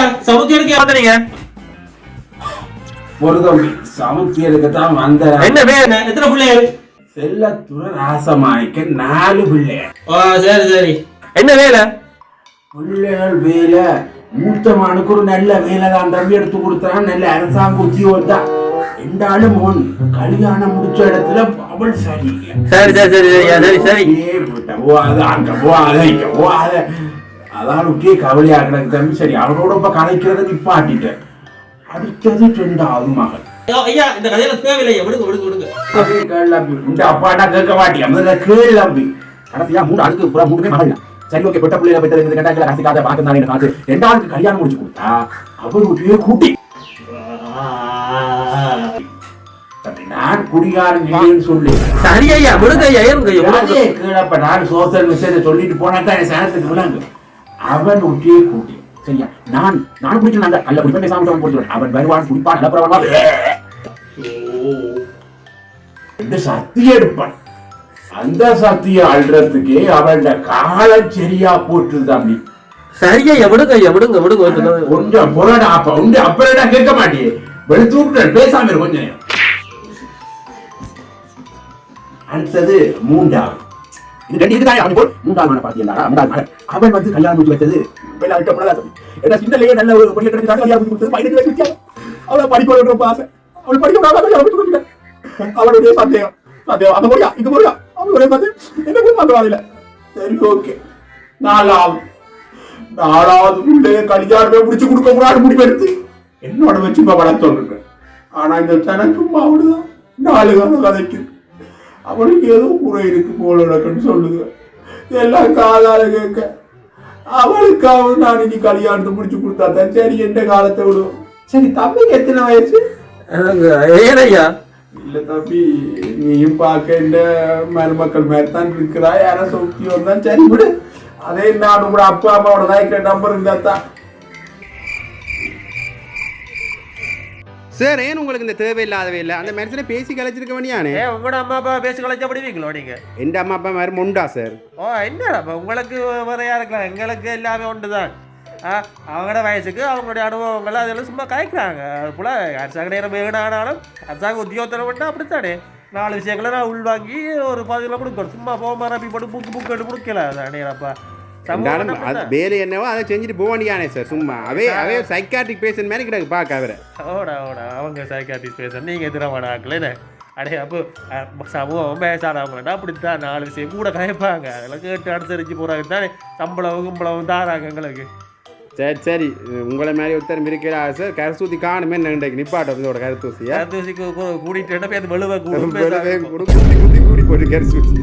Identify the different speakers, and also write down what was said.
Speaker 1: ஐயா சமுத்திரத்துக்கு வந்துறீங்க
Speaker 2: ஒரு தம்பி சமுத்தியருக்கு தான் வந்த
Speaker 1: என்ன பேர் எத்தனை பிள்ளைகள்?
Speaker 2: செல்லத்துற ராசமாய்க்க நாலு பிள்ளைகள்
Speaker 1: ஓ சரி சரி. என்ன வேலை?
Speaker 2: பிள்ளைகள் வேலை. ஒரு நல்ல வேலை தான். தம்பி எடுத்து கொடுத்தான். நல்ல அரசாங்க உத்தியோகம் தான். ரெண்டாலும் முன் கல்யாணம் முடிச்ச இடத்துல அவள்
Speaker 1: சரி சரி சரி சரி. சரி சரி.
Speaker 2: ஓ அது அங்க அதை இங்க அதை அதான் விட்டே கவலையா கிடக்கு தம்பி. சரி அவரோட இப்ப கலைக்கிறத நிப்பாட்டிட்டேன் அடுத்தது ரெண்டாவது மகள்.
Speaker 1: ஐயோ, இந்த கதையில தேவையில்லையா விடுங்க விடுங்க விடுங்க.
Speaker 2: அதே கேள்வி இந்த அப்பாடா கேட்க மாட்டியா? முதல்ல கேள்வி கடைசியா மூணு புறா மூணுமே மகள். சரி ஓகே பெட்ட பிள்ளைல பெற்ற இந்த கட்டாக்களை கடைசி காத்த பார்க்க தானே காத்து ரெண்டாவது கல்யாணம் முடிச்சு கொடுத்தா அவர் கூட்டி. நான் குடிகாரன் இல்லைன்னு சொல்லி.
Speaker 1: சரி ஐயா விடுங்க ஐயா இருங்க ஐயா
Speaker 2: நான் சோசியல் மெசேஜ் சொல்லிட்டு போனா தான் சேனத்துக்கு அவன் ஒட்டியே கூட்டி. சரியா? நான் நான் குடிக்கல அந்த கல்ல குடிப்பேன் பேசாம அவன் குடிச்சுடுவேன் அவன் வருவான் குடிப்பான் நல்ல என்று சக்தி எடுப்பான். அந்த சக்தியை அல்றதுக்கே அவளோட காலம் சரியா போட்டு தம்பி.
Speaker 1: சரி ஐயா விடுங்க ஐயா விடுங்க விடுங்க விடுங்க.
Speaker 2: கொஞ்சம் புறடா அப்ப உண்டு அப்புறம் கேட்க மாட்டியே. வெளுத்து பேசாம இரு கொஞ்ச நேரம் அடுத்தது மூன்றாவது. இது ரெண்டு இதுதான் அவன் போல் மூன்றாவது மன பாத்தியா மூன்றாவது மகன் அவன் வந்து கல்யாணம் முடிச்சு வச்சது விளையாட்டு பண்ணலாம் ஏன்னா சின்னலையே நல்ல ஒரு பொண்ணு கிடைச்சாங்க கல்யாணம் முடிச்சு கொடுத்தது. பதினெட்டு வயசு வித்தியாசம் அவளை படிக்க ரொம்ப ஆசை. அவள் படிக்க விடாம கல்யாணம் முடிச்சு கொடுத்துட்டேன் அவளுடைய சந்தேகம். சந்தேகம். அந்த முறையா இது முறையா அவன் ஒரே பார்த்து என்ன கூட பார்க்கவாதில்ல சரி ஓகே. நாலாவது நாலாவது பிள்ளைய கல்யாணமே முடிச்சு கொடுக்க கூடாது முடிவெடுத்து. என்னோட வச்சு இப்ப வளர்த்து ஆனா இந்த சனம் சும்மா அவளுதான் நாலு காலம் கதைக்கு. அவளுக்கு ஏதோ குறை இருக்கு போல இருக்குன்னு சொல்லுங்க எல்லாம் காதால கேட்க. அவளுக்காக நான் இனி கல்யாணத்தை முடிச்சு கொடுத்தா தான். சரி எந்த காலத்தை விடுவோம் சரி தம்பிக்கு எத்தனை வயசு?
Speaker 1: ஏன் ஐயா
Speaker 2: இல்ல தம்பி நீயும் பார்க்க இந்த மருமக்கள் மாதிரி தான் இருக்கிறா. யாரோ சொத்தி வந்தா சரி விடு. அதே நான் கூட அப்பா அம்மாவோட தான் நம்பர் இருந்தா தான்.
Speaker 3: சார் ஏன் உங்களுக்கு இந்த தேவையில்லாதவே இல்லை? அந்த மனுஷனை பேசி கலைச்சிருக்க வேண்டியானே
Speaker 1: ஏ உங்களோட அம்மா அப்பா பேசி கலைச்சா படிவீங்களோ நீங்க?
Speaker 3: எந்த அம்மா அப்பா மாதிரி மொண்டா சார்.
Speaker 1: ஓ என்ன அப்ப உங்களுக்கு வேறையா இருக்கலாம். எங்களுக்கு எல்லாமே ஒன்றுதான் ஆ, அவங்களோட வயசுக்கு அவங்களுடைய அனுபவங்கள் அதெல்லாம் சும்மா கலைக்கிறாங்க. அது போல அரசாங்க நேரம் வேணானாலும் அரசாங்க உத்தியோகத்தில் மட்டும் அப்படித்தானே? நாலு விஷயங்களை நான் உள்வாங்கி ஒரு பதில கொடுக்கணும். சும்மா போக மாதிரி போட்டு புக்கு புக்கு எடுத்து கொடுக்கல. அதானே அப்பா.
Speaker 3: இருந்தாலும் அது வேலை என்னவோ அதை செஞ்சுட்டு போக வேண்டியானே சார். சும்மா. அவே அவே சைக்காட்ரிக் பேஷண்ட் மாதிரி கிடக்கு பார்க்க அவரை
Speaker 1: ஓடா ஓடா. அவங்க சைக்காட்டிஸ்ட் பேச நீங்கள் திறமாடாக்கல அடே அப்போ சமூகம் பேசாதவங்கடா அப்படித்தான் நாலு விஷயம் கூட கதைப்பாங்க அதெல்லாம் கேட்டு அனுசரிச்சு போகிறாங்க தானே சம்பளம் கும்பளம் தாராங்க எங்களுக்கு.
Speaker 3: சரி சரி. உங்களை மாதிரி ஒருத்தர் இருக்கிறா சார். கருத்தூத்தி காணுமே இன்றைக்கு நிப்பாட்டம் இதோட
Speaker 1: கருத்தூசி கூட்டிட்டு போய் அது வெளுவை கூட
Speaker 3: குத்தி குத்தி கூடி போட்டு கருத்தூசி